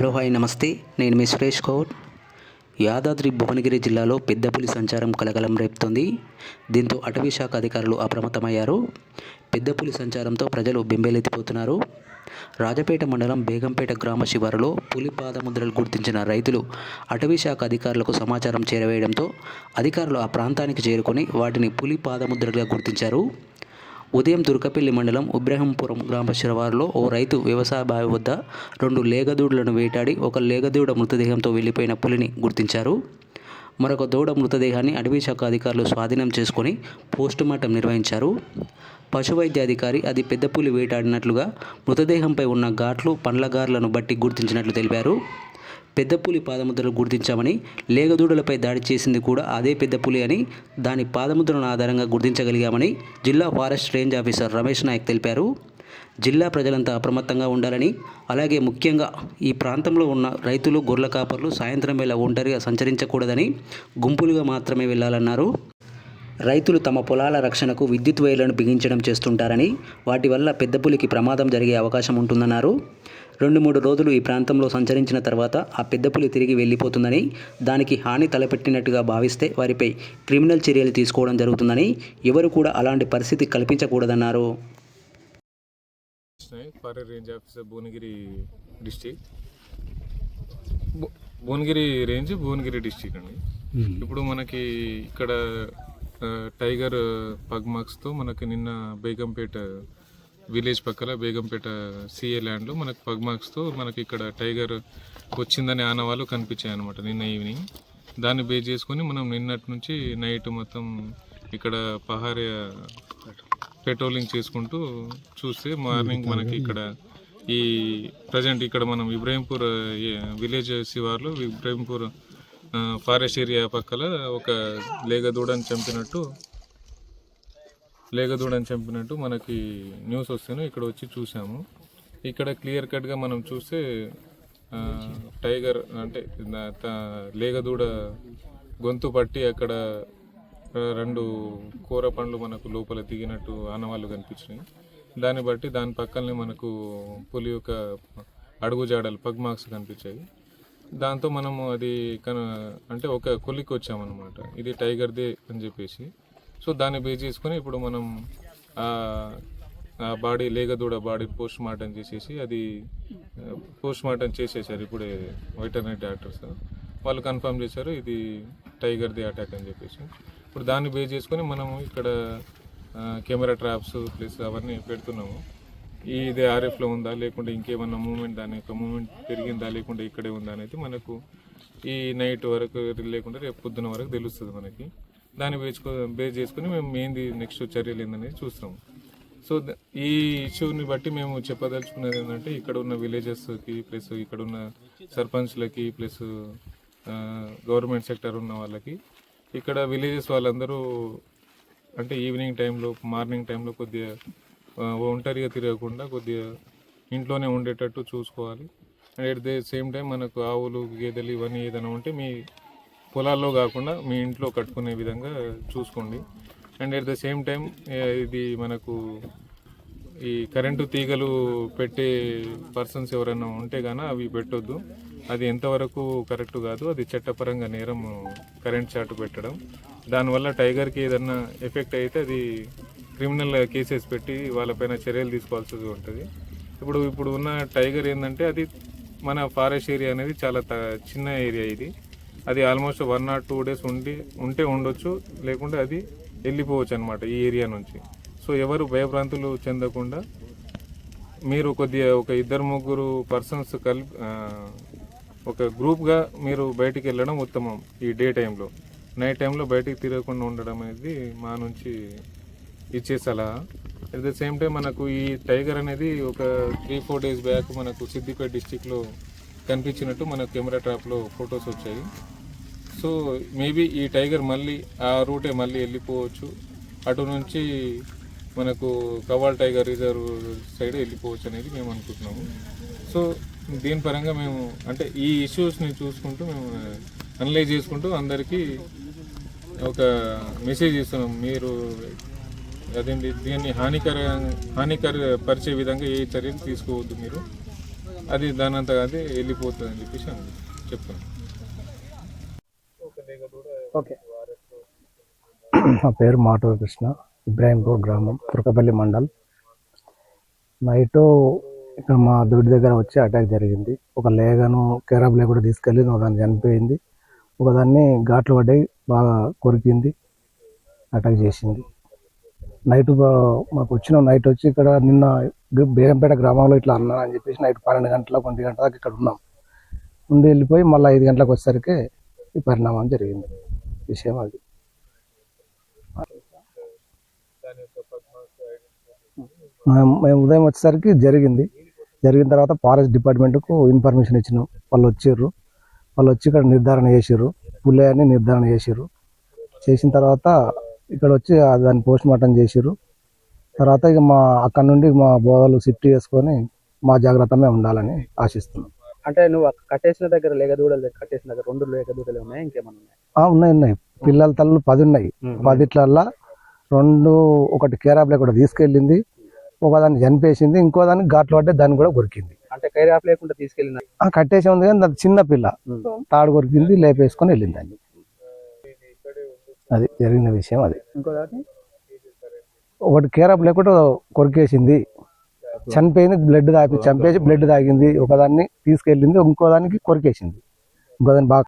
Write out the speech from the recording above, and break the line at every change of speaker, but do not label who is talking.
Hello hi నమస్తే. నేను మీ సురేష్ కౌర్. యాదాద్రి భువనగిరి జిల్లాలో పెద్ద పులి సంచారం కలకలం రేపుతోంది. దీంతో అటవీ శాఖ అధికారులు అప్రమత్తమయ్యారు. పెద్ద పులి సంచారంతో ప్రజలు బెంబేలెత్తిపోతున్నారు. రాజపేట మండలం బేగంపేట గ్రామ శివారులో పులి పాదముద్రలు గుర్తించిన రైతులు అటవీ శాఖ అధికారులకు సమాచారం చేరవేయడంతో అధికారులు ఆ ప్రాంతానికి చేరుకొని వాటిని పులి పాదముద్రలుగా గుర్తించారు. ఉదయం దుర్గపల్లి మండలం ఇబ్రహంపురం గ్రామ శివారులో ఓ రైతు వ్యవసాయ బావి వద్ద రెండు లేగదూడలను వేటాడి ఒక లేగదూడ మృతదేహంతో వెళ్ళిపోయిన పులిని గుర్తించారు. మరొక దూడ మృతదేహాన్ని అటవీ శాఖ అధికారులు స్వాధీనం చేసుకొని పోస్టుమార్టం నిర్వహించారు. పశువైద్య అధికారి అది పెద్ద పులి వేటాడినట్లుగా మృతదేహంపై ఉన్న ఘాట్లు పండ్ల గార్లను బట్టి గుర్తించినట్లు తెలిపారు. పెద్ద పులి పాదముద్రలు గుర్తించామని లేగదూడలపై దాడి చేసింది కూడా అదే పెద్ద పులి అని దాని పాదముద్రలను ఆధారంగా గుర్తించగలిగామని జిల్లా forest range officer Ramesh Nayak తెలిపారు. జిల్లా ప్రజలంతా అప్రమత్తంగా ఉండాలని అలాగే ముఖ్యంగా ఈ ప్రాంతంలో ఉన్న రైతులు గొర్రెల కాపర్లు సాయంత్రం వేళ ఒంటరిగా సంచరించకూడదని గుంపులుగా మాత్రమే వెళ్ళాలన్నారు రైతులు తమ పొలాల రక్షణకు విద్యుత్ వైర్లను బిగించడం చేస్తుంటారని వాటి వల్ల పెద్ద పులికి ప్రమాదం జరిగే అవకాశం ఉంటుందన్నారు. రెండు మూడు రోజులు ఈ ప్రాంతంలో సంచరించిన తర్వాత ఆ పెద్ద పులి తిరిగి వెళ్ళిపోతుందని దానికి హాని తలపెట్టినట్టుగా భావిస్తే వారిపై క్రిమినల్ చర్యలు తీసుకోవడం జరుగుతుందని ఎవరు కూడా అలాంటి పరిస్థితి కల్పించకూడదన్నారు.
Forest range officer Bhuvanagiri district Bhuvanagiri range Bhuvanagiri district అండి. ఇప్పుడు మనకి ఇక్కడ టైగర్ పగ్మాక్స్తో మనకి నిన్న బేగంపేట విలేజ్ పక్కల బేగంపేట సిఏ ల్యాండ్లో మనకి పగ్మాక్స్తో మనకి ఇక్కడ టైగర్ వచ్చిందనే ఆనవాళ్ళు కనిపించాయి అనమాట నిన్న ఈవినింగ్. దాన్ని బేస్ చేసుకొని మనం నిన్నటి నుంచి నైట్ మొత్తం ఇక్కడ పహార పెట్రోలింగ్ చేసుకుంటూ చూస్తే మార్నింగ్ మనకి ఇక్కడ ఈ ప్రజెంట్ ఇక్కడ మనం ఇబ్రాహీంపూర్ విలేజ్ శివార్లో ఇబ్రాహీంపూర్ ఫారెస్ట్ ఏరియా పక్కల ఒక లేగదూడని చంపినట్టు లేగదూడని చంపినట్టు మనకి న్యూస్ వస్తేనే ఇక్కడ వచ్చి చూసాము. ఇక్కడ క్లియర్ కట్గా మనం చూస్తే టైగర్ అంటే లేగదూడ గొంతు పట్టి అక్కడ రెండు కూర పండ్లు మనకు లోపల దిగినట్టు ఆనవాళ్ళు కనిపించినాయి. దాన్ని బట్టి దాని పక్కనే మనకు పులి యొక్క అడుగుజాడలు పగ్ మార్క్స్ కనిపించాయి. దాంతో మనము అది కన అంటే ఒక కొలికి వచ్చామన్నమాట. ఇది టైగర్దే అని చెప్పేసి. సో దాన్ని బేస్ చేసుకొని ఇప్పుడు మనం ఆ బాడీ లేగదూడ బాడీ పోస్ట్ మార్టం చేసేసి అది పోస్ట్ మార్టం చేసేసారు ఇప్పుడే వెటర్నరీ డాక్టర్స్. వాళ్ళు కన్ఫర్మ్ చేశారు ఇది టైగర్ది అటాక్ అని చెప్పేసి. ఇప్పుడు దాన్ని బేస్ చేసుకొని మనము ఇక్కడ కెమెరా ట్రాప్స్ ప్లస్ అవన్నీ పెడుతున్నాము. ఇది ఆర్ఎఫ్లో ఉందా లేకుంటే ఇంకేమన్నా మూమెంట్ దాని యొక్క మూమెంట్ పెరిగిందా లేకుంటే ఇక్కడే ఉందా అనేది మనకు ఈ నైట్ వరకు లేకుంటే రేపు పొద్దున వరకు తెలుస్తుంది మనకి. దాన్ని బేసుకో బేస్ చేసుకుని మేము ఏంది నెక్స్ట్ చర్యలు ఏందనేది చూస్తాము. సో ఈ ఇష్యూని బట్టి మేము చెప్పదలుచుకున్నది ఏంటంటే ఇక్కడ ఉన్న విలేజెస్కి ప్లస్ ఇక్కడ ఉన్న సర్పంచ్లకి ప్లస్ గవర్నమెంట్ సెక్టర్ ఉన్న వాళ్ళకి ఇక్కడ విలేజెస్ వాళ్ళందరూ అంటే ఈవినింగ్ టైంలో మార్నింగ్ టైంలో కొద్దిగా ఒంటరిగా తిరగకుండా కొద్దిగా ఇంట్లోనే ఉండేటట్టు చూసుకోవాలి. And at the same time మనకు ఆవులు గేదెలు ఇవన్నీ ఏదైనా ఉంటే మీ పొలాల్లో కాకుండా మీ ఇంట్లో కట్టుకునే విధంగా చూసుకోండి. And at the same time ఇది మనకు ఈ కరెంటు తీగలు పెట్టే పర్సన్స్ ఎవరైనా ఉంటే గాన అవి పెట్టొద్దు. అది ఎంతవరకు కరెక్ట్ కాదు. అది చట్టపరంగా నేరం కరెంట్ చాటు పెట్టడం. దానివల్ల టైగర్కి ఏదన్నా ఎఫెక్ట్ అయితే అది క్రిమినల్ కేసెస్ పెట్టి వాళ్ళపైన చర్యలు తీసుకోవాల్సి ఉంటుంది. ఇప్పుడు ఇప్పుడు ఉన్న టైగర్ ఏంటంటే అది మన ఫారెస్ట్ ఏరియా అనేది చాలా త- చిన్న ఏరియా ఇది. అది almost one or two days ఉండి ఉంటే ఉండొచ్చు లేకుంటే అది వెళ్ళిపోవచ్చు అనమాట ఈ ఏరియా నుంచి. సో ఎవరు భయభ్రాంతులు చెందకుండా మీరు కొద్దిగా ఒక ఇద్దరు ముగ్గురు పర్సన్స్ కలిపి ఒక గ్రూప్గా మీరు బయటికి వెళ్ళడం ఉత్తమం ఈ డే టైంలో. నైట్ టైంలో బయటికి తిరగకుండా ఉండడం అనేది మా నుంచి ఇచ్చేసలా అట్ ద సేమ్ టైం మనకు ఈ టైగర్ అనేది ఒక త్రీ ఫోర్ డేస్ బ్యాక్ మనకు సిద్దిపేట డిస్టిక్లో కనిపించినట్టు మన కెమెరా ట్రాప్లో ఫొటోస్ వచ్చాయి. సో మేబీ ఈ టైగర్ మళ్ళీ ఆ రూటే మళ్ళీ వెళ్ళిపోవచ్చు. అటు నుంచి మనకు కవాల్ టైగర్ రిజర్వ్ సైడ్ వెళ్ళిపోవచ్చు అనేది మేము అనుకుంటున్నాము. సో దీని పరంగా మేము అంటే ఈ ఇష్యూస్ని చూసుకుంటూ మేము అనలైజ్ చేసుకుంటూ అందరికీ ఒక మెసేజ్ ఇస్తున్నాం. మీరు అదేంటి? దీన్ని హానికర హానికర పరిచే విధంగా ఏ చర్యలు తీసుకోవద్దు మీరు. అది దాని అంతా అది వెళ్ళిపోతుంది అని చెప్పేసి చెప్తాను
ఓకే. నా పేరు మాటవ కృష్ణ ఇబ్రాహీంపూర్ గ్రామం తురకపల్లి మండల్. నైట్ ఇక్కడ మా దొడ్డి దగ్గర వచ్చి అటాక్ జరిగింది. ఒక లేగను కేరాబ్ కూడా తీసుకెళ్ళి ఒక దాన్ని చనిపోయింది. ఒకదాన్ని ఘాట్లు పడ్డాయి బాగా కొరికింది అటాక్ చేసింది. నైట్ మాకు వచ్చిన నైట్ వచ్చి ఇక్కడ నిన్న గ- గ్రామంలో ఇట్లా అన్నాను అని చెప్పేసి నైట్ పన్నెండు గంటలకు ఒంటి గంట దాకా ఇక్కడ ఉన్నాం. ఉండి వెళ్ళిపోయి మళ్ళీ ఐదు గంటలకు వచ్చేసరికి ఈ పరిణామం జరిగింది. విషయం అది. మేము ఉదయం వచ్చేసరికి జరిగింది. జరిగిన తర్వాత ఫారెస్ట్ డిపార్ట్మెంట్కు ఇన్ఫర్మేషన్ ఇచ్చినాం. వాళ్ళు వచ్చారు. వాళ్ళు వచ్చి ఇక్కడ నిర్ధారణ చేసారు పుల్లే అని నిర్ధారణ చేసారు చేసిన తర్వాత ఇక్కడ వచ్చి దాన్ని పోస్ట్ మార్టం చేసిర్రు. తర్వాత ఇక మా అక్కడ నుండి మా బోధలు షిఫ్ట్ చేసుకొని మా జాగ్రత్త మేము ఉండాలని ఆశిస్తున్నాం.
అంటే నువ్వు కట్టేసిన దగ్గర లేగ దూడలు దగ్గర కట్టేసిన దగ్గర రెండు లేగ దూడలు ఉన్నాయి? ఇంకేమన్నా ఉన్నాయి?
ఆ, ఉన్నాయి ఉన్నాయి. పిల్లల తల్లు పది ఉన్నాయి. పదిట్లల్లా రెండు ఒకటి కేరాబ్లే కూడా తీసుకెళ్ళింది. ఒకదాన్ని చనిపేసింది ఇంకో దాన్ని ఘాట్లు పడ్డే దాన్ని కూడా కొరికింది.
అంటే కైరాఫ్ లేకుండా తీసుకెళ్ళిన
ఆ కట్టేసి ఉంది కానీ అది చిన్న పిల్ల తాడు కొరికింది లేపేసుకొని వెళ్ళింది దాన్ని. అది జరిగిన విషయం అది. ఒకటి కేరాబ్ లేకుండా కొరికేసింది. చనిపోయింది బ్లడ్ తాపి చంపేసి బ్లడ్ తాగింది. ఒకదాన్ని తీసుకెళ్ళింది ఇంకో దానికి కొరికేసింది. ఇంకో దాన్ని బాగా